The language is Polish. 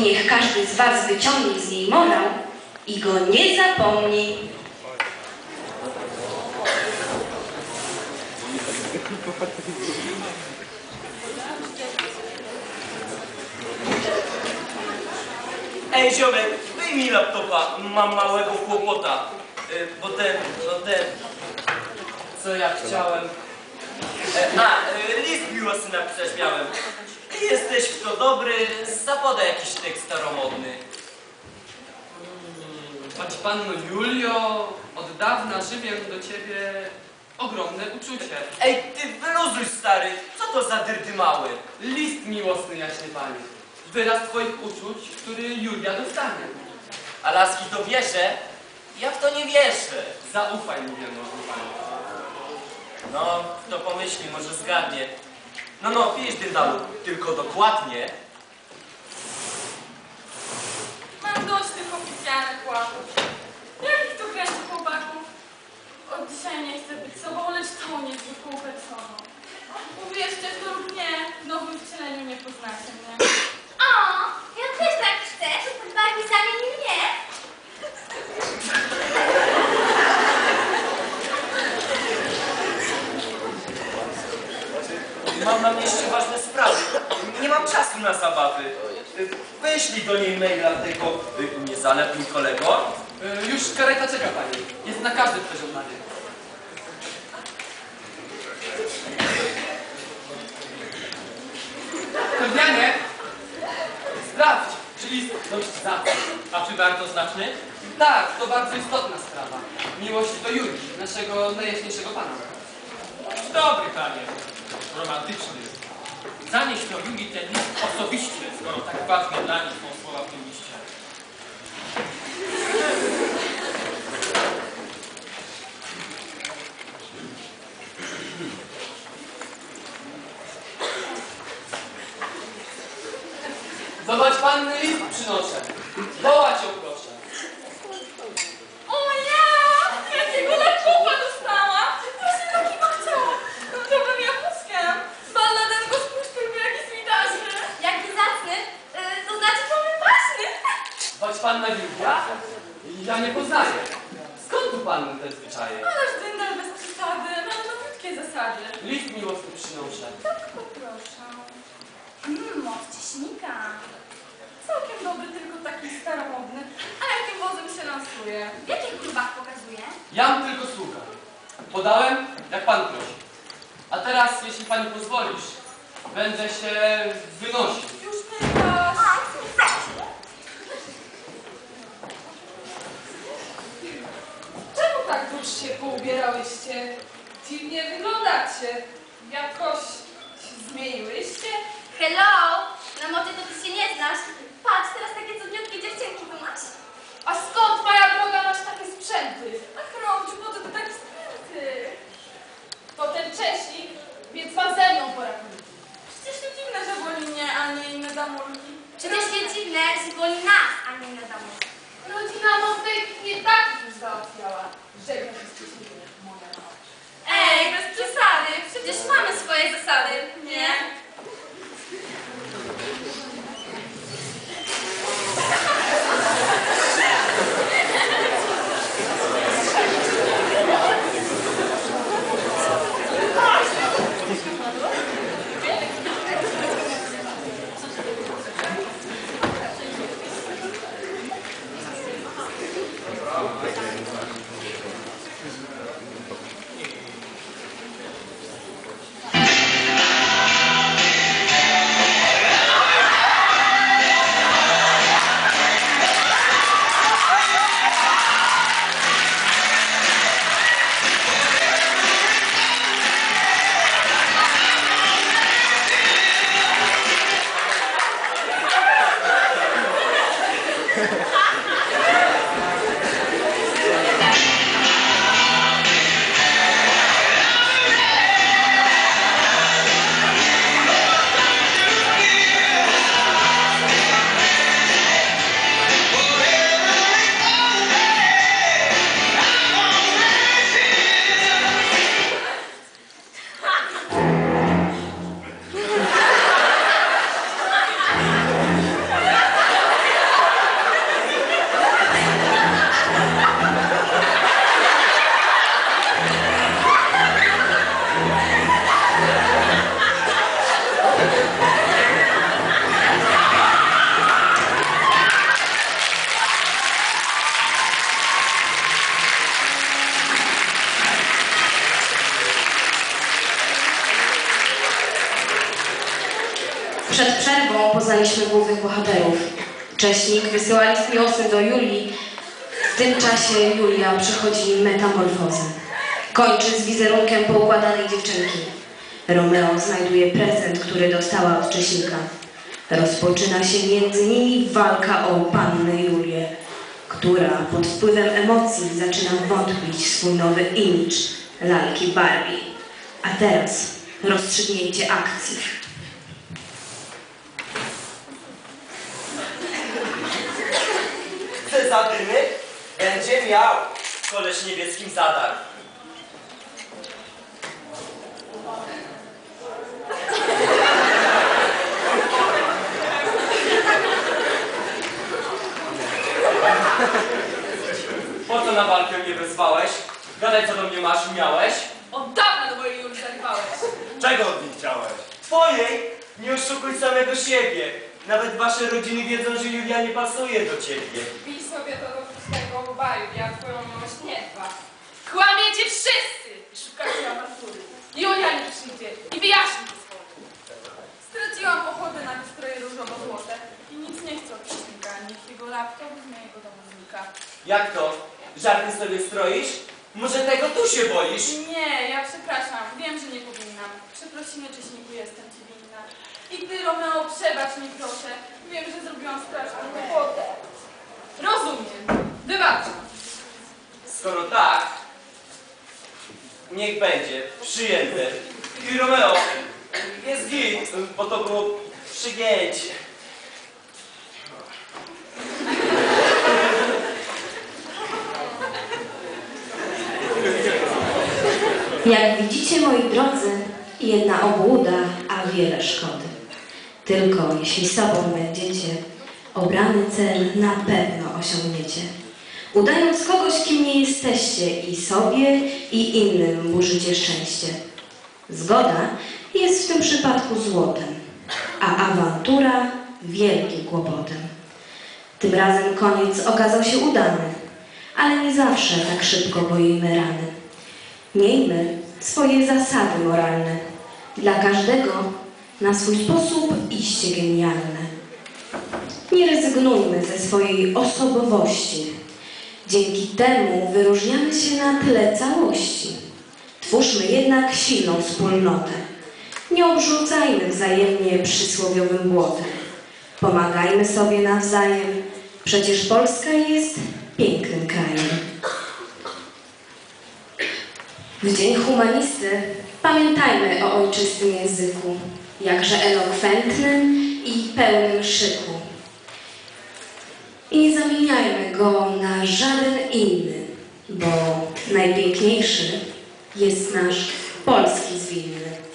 niech każdy z was wyciągnie z niej morał i go nie zapomni. Ej, ziomek, wyjmij laptopa, mam małego kłopota. Y, Bo ten, no ten, co ja chciałem. E, A, y, list miłosny napisać miałem. Jesteś w to dobry, zapodaj jakiś tekst staromodny. Choć panno Julio, od dawna żywię do ciebie ogromne uczucie. Ej, ty wyluzuj stary, co to za dyrdy mały? List miłosny, jaśnie panie. Wyraz twoich uczuć, który Julia dostanie. A laski to wierzę? Ja w to nie wierzę. Zaufaj mi, wielmożny panie. No, kto pomyśli, może zgadnie. No, no, pisz dyndalu, tylko dokładnie. Mam dość tych oficjalnych kłamów. Jakich tu kręci chłopaków? Od dzisiaj nie chcę być sobą, lecz tą niezwykłą personą. Uwierzcie to lub nie, w nowym wcieleniu nie poznacie mnie. O, ja też tak chcę, żeby Barbie zamienił mnie. Mam mieście ważne sprawy. Nie mam czasu na zabawy. Wyślij do niej maila tego y, niezalepnym kolego. Y, Już kareta czeka pani. Jest na każdym pożegnanie. Kordianie, sprawdź, czy list dość znaczny. A czy bardzo znaczny? Tak, to bardzo istotna sprawa. Miłość do Julii, naszego najjaśniejszego pana. Dobry panie. Romantyczny. Zanieś do Julii ten list osobiście, skoro tak ważne dla nich są słowa w tym liście. Zobacz, panny list przynoszę. Wołać ją proszę. O ja! Jakiego lekowa dostałam! Właśnie takiego chciałam! No to bym ja puskiem! Balladen go spójrz tylko jaki switażny! Jaki zacny, y, to znaczy, że on ważny. Choć panna Julia? Ja nie poznaję. Skąd tu panny te zwyczaje? Ależ dyndal bez przesady, mamy nowiutkie zasady. List miłosny przynoszę. Tak poproszę. Mmm, od cieśnika. Całkiem dobry, tylko taki staromodny. A jakim wozem się lansuje? W jakich klubach pokazuje? Jam tylko słucham. Podałem, jak pan prosi. A teraz, jeśli pani pozwolisz, będę się wynosił. Już nie raz. A, słuchajcie. Czemu tak już się poubierałyście? Dziwnie wyglądacie. Jakoś się zmieniłyście? Hello, na modzie to ty się nie znasz. Patrz, teraz takie cudniutkie dziewczynki tu masz. A skąd, moja droga, masz takie sprzęty? Ach, Romciu, po co ty taki spięty? To ten Cześnik, więc ma ze mną porakunki. Przecież nie dziwne, że woli mnie, a nie inne damulki. Przecież nie dziwne, że woli nas, a nie inne domu. Rodzina Mostek nie tak już załatwiała. Żegna się z Cześnikiem, moja mała. Ej, bez przesady. Przecież mamy swoje zasady, nie? Głównych bohaterów. Cześnik wysyła list miłosny do Julii. W tym czasie Julia przechodzi metamorfozę. Kończy z wizerunkiem poukładanej dziewczynki. Romeo znajduje prezent, który dostała od Cześnika. Rozpoczyna się między nimi walka o pannę Julię, która pod wpływem emocji zaczyna wątpić w swój nowy imidż lalki Barbie. A teraz rozstrzygnięcie akcji. Zadymy? Będzie miał. Koleś niebieskim zadar. Po co na walkę mnie wezwałeś? Gadaj co do mnie masz miałeś. Od dawna do mojej Julii zarywałeś. Czego od nich chciałeś? Twojej? Nie oszukuj samego siebie. Nawet wasze rodziny wiedzą, że Julia nie pasuje do ciebie. Pij sobie to do pustego baju, ja twoją miłość nie dba. Kłamiecie wszyscy i szukacie awantury. Julia nie przyjdzie i wyjaśni to słowo. Straciłam ochotę na wystroje różowo-złote i nic nie chcę od przeciwnika, niech jego laptop z mojego domu znika. Jak to? Żarty sobie stroisz? Może tego tu się boisz? Nie, ja przepraszam, wiem, że nie powinnam. Przeprosiny Cześniku, jestem ci winna. I ty, Romeo, przebacz mi proszę. Wiem, że zrobiłam straszną głupotę. Rozumiem, wybaczam. Skoro tak, niech będzie, przyjęte. I Romeo, jest git, bo to było przyjęcie. Jak widzicie, moi drodzy, jedna obłuda, a wiele szkody. Tylko jeśli sobą będziecie, obrany cel na pewno osiągniecie. Udając kogoś, kim nie jesteście i sobie, i innym burzycie szczęście. Zgoda jest w tym przypadku złotem, a awantura wielkim kłopotem. Tym razem koniec okazał się udany, ale nie zawsze tak szybko boimy rany. Miejmy swoje zasady moralne. Dla każdego na swój sposób iście genialne. Rezygnujmy ze swojej osobowości. Dzięki temu wyróżniamy się na tle całości. Twórzmy jednak silną wspólnotę. Nie obrzucajmy wzajemnie przysłowiowym błotem. Pomagajmy sobie nawzajem. Przecież Polska jest pięknym krajem. W Dzień Humanisty pamiętajmy o ojczystym języku, jakże elokwentnym i pełnym szyku. I nie zamieniajmy go na żaden inny, bo najpiękniejszy jest nasz polski zwinny.